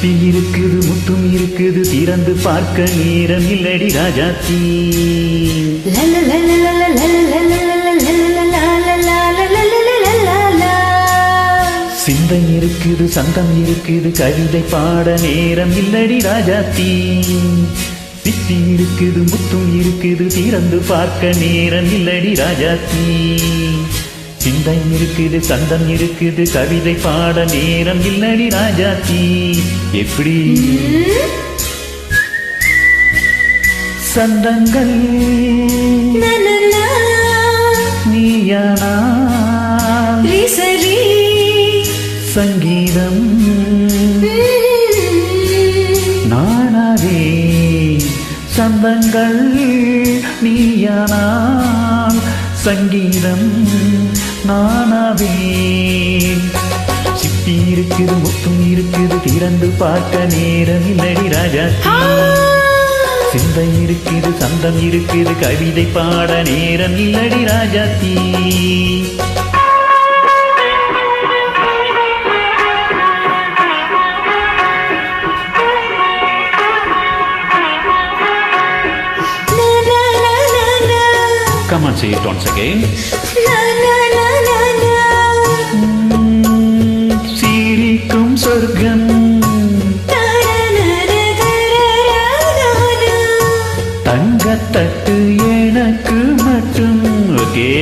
சிப்பி இருக்குது முத்தும் இருக்குது திறந்து பார்க்க நேரம் இல்லடி ராஜாத்தி சிந்தை இருக்குது சந்தம் இருக்குது கவிதை பாட நேரம் இல்லடி ராஜாத்தி சிப்பி இருக்குது முத்தும் இருக்குது திறந்து பார்க்க நேரம் இல்லடி ராஜாத்தி சிந்தை இருக்குது சந்தம் இருக்குது கவிதை பாட நேரம் இல்லடி ராஜாத்தி எப்படி? சந்தங்கள். நீயானா? சங்கீதம். நானாவே. சந்தங்கள். நீயானால் சங்கீதம். நானாவே சிப்பி இருக்குது முத்தும் இருக்குது திறந்து பார்க்க நேரம் இல்லடி ராஜா சிந்தை இருக்குது சந்தம் இருக்குது கவிதை பாட நேரம் இல்லடி Rajathi Come on, say it once again. சிரிக்கும் சொர்க்கம். தங்கத்தட்டு எனக்கு மட்டும் ஓகே?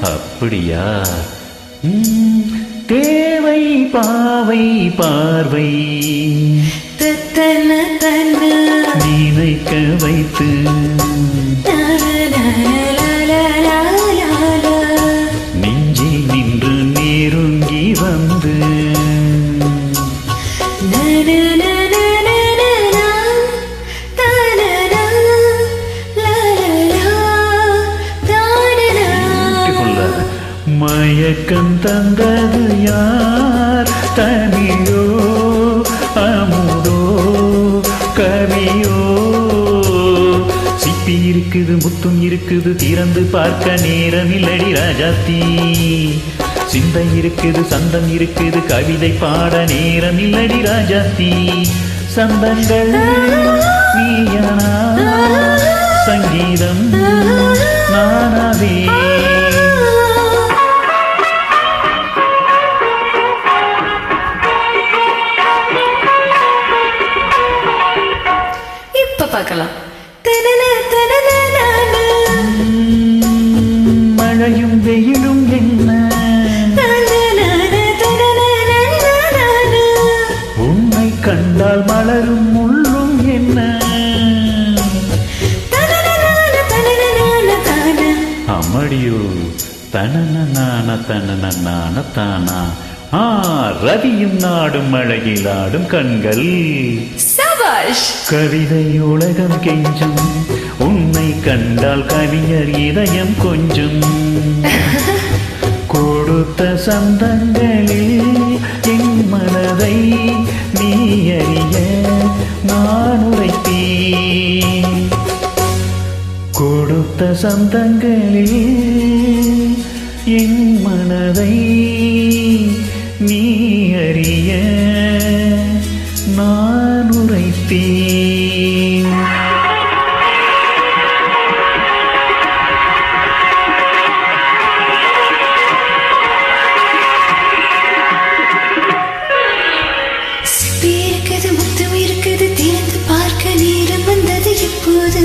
அப்படியா? உம், தேவை பாவை பார்வை. நினைக்க வைத்து நெஞ்சில் நின்று நெருங்கி வந்து. மயக்கம் தந்தது யார் முத்தும் இருக்குது. திறந்து பார்க்க நேரம் இல்லடி ராஜாத்தி. சிந்தை இருக்குது சந்தம் இருக்குது. கவிதை பாட நேரம் இல்லடி ராஜாத்தி. சந்தங்கள் நீயனா? சங்கீதம் நானாவே. தனன நான தனன நான தானா ஆ ரவியும் நாடும் மழையில் ஆடும் கண்கள். கவிதை உலகம் கெஞ்சும். உன்னை கண்டால் கவிஞர் இதயம் கொஞ்சம். கொடுத்த சந்தங்களில் என் மனதை நீ அறிய நான் உரைத்தேன். கொடுத்த சந்தங்களில் என் மனதை நீ அறிய நான் உரைத்தேன். முத்தம் பார்க்க நேரம் வந்தது இப்போது.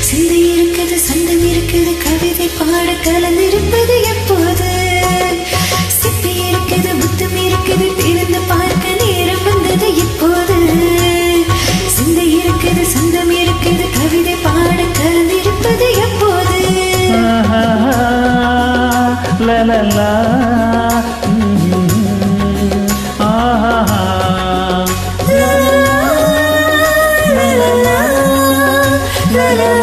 சிந்தை இருக்கிறது சந்தமே பாட கலந்திருப்பது எப்போது சித்தி இருக்குது புத்தம் இருக்குது திறந்து பார்க்க நேரம் வந்தது இப்போது சிந்தை இருக்குது சொந்தம் இருக்குது கவிதை பாட கலந்திருப்பது எப்போது லலலா la